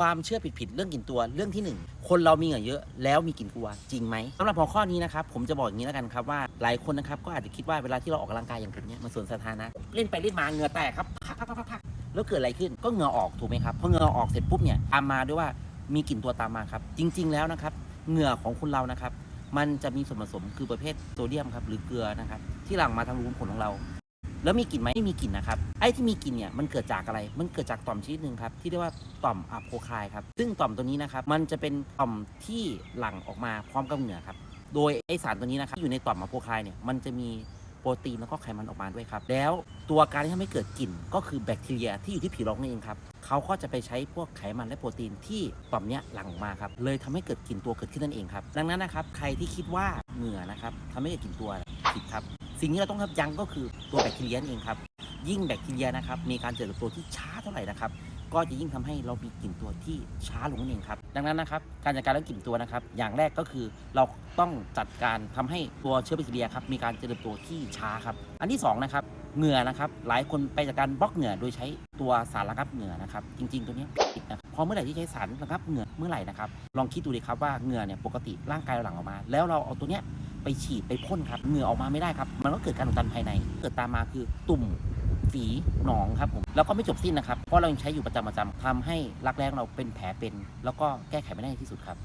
ความเชื่อผิดๆเรื่องกลิ่นตัวเรื่องที่หนึ่งคนเรามีเหงื่อเยอะแล้วมีกลิ่นตัวจริงไหมสำหรับหัวข้อนี้นะครับผมจะบอกอย่างนี้แล้วกันครับว่าหลายคนนะครับก็อาจจะคิดว่าเวลาที่เราออกกำลังกายอย่างเนี่ยมาสวนสาธารณะเล่นไปเล่นมาเหงื่อแตกครับพักพักพักพักพักแล้วเกิดอะไรขึ้นก็เหงื่อออกถูกไหมครับพอเหงื่อออกเสร็จปุ๊บเนี่ยตามมาด้วยว่ามีกลิ่นตัวตามมาครับจริง ๆแล้วนะครับเหงื่อของคนเรานะครับมันจะมีส่วนผสมคือประเภทโซเดียมครับหรือเกลือนะครับที่หลั่งมาทางรูขุมขนของเรา แล้วมีกลิ่นไหมไม่มีกลิ่นนะครับ ไอ้ที่มีกลิ่นเนี่ยมันเกิดจากอะไร มันเกิดจากต่อมชนิดหนึ่งครับที่เรียกว่าต่อมอะโพคายครับ ซึ่งต่อมตัวนี้นะครับมันจะเป็นต่อมที่หลั่งออกมาพร้อมกับเหงื่อครับ โดยไอสารตัวนี้นะครับที่อยู่ในต่อมอะโพคายเนี่ยมันจะมีโปรตีนแล้วก็ไขมันออกมาด้วยครับ แล้วตัวการที่ทำให้เกิดกลิ่นก็คือแบคทีเรียที่อยู่ที่ผิวเรานั่นเองครับเขาก็จะไปใช้พวกไขมันและโปรตีนที่ต่อมเนี้ยหลั่งออกมาครับ เลยทำให้เกิดกลิ่นตัวเกิดขึ้นนั่นเองครับ ดังนั้นนะครับ ใครที่คิดว่าเหงื่อนะครับทำให้เกิดกลิ่นตัวผิดครับ สิ่งที่เราต้องยับยั้งก็คือตัวแบคทีเรียนั่นเองครับ ยิ่งแบคทีเรียนะครับมีการเจริญเติบโตที่ช้าเท่าไหร่นะครับก็จะยิ่งทำให้เรามีกลิ่นตัวที่ช้าลงนั่นเองครับดังนั้นนะครับการจัดการเรื่องกลิ่นตัวนะครับอย่างแรกก็คือเราต้องจัดการทำให้ตัวเชื้อแบคทีเรียครับมีการเจริญเติบโตที่ช้าครับอันที่สองนะครับเหงื่อนะครับหลายคนไปจากการบล็อกเหงื่อโดยใช้ตัวสารระงับเหงื่อนะครับจริง ๆ ตัวเนี้ยผิดนะพอเมื่อไหร่ที่ใช้สารระงับเหงื่อเมื่อไหร่นะครับลองคิดดูดิครับว่าเหงื่อเนี่ยปกติร่างกายเราหลั่งออกมา แล้วเราเอาตัวเนี้ยไปฉีดไปพ่นครับเหงื่อออกมาไม่ได้ครับ มันก็เกิดการอุดตันภายใน เกิดตามมาคือตุ่ม ฝีหนองครับผมแล้วก็ไม่จบสิ้นนะครับเพราะเรายังใช้อยู่ประจำประจำทำให้รักแร้ของเราเป็นแผลเป็น แล้วก็แก้ไขไม่ได้ในที่สุดครับ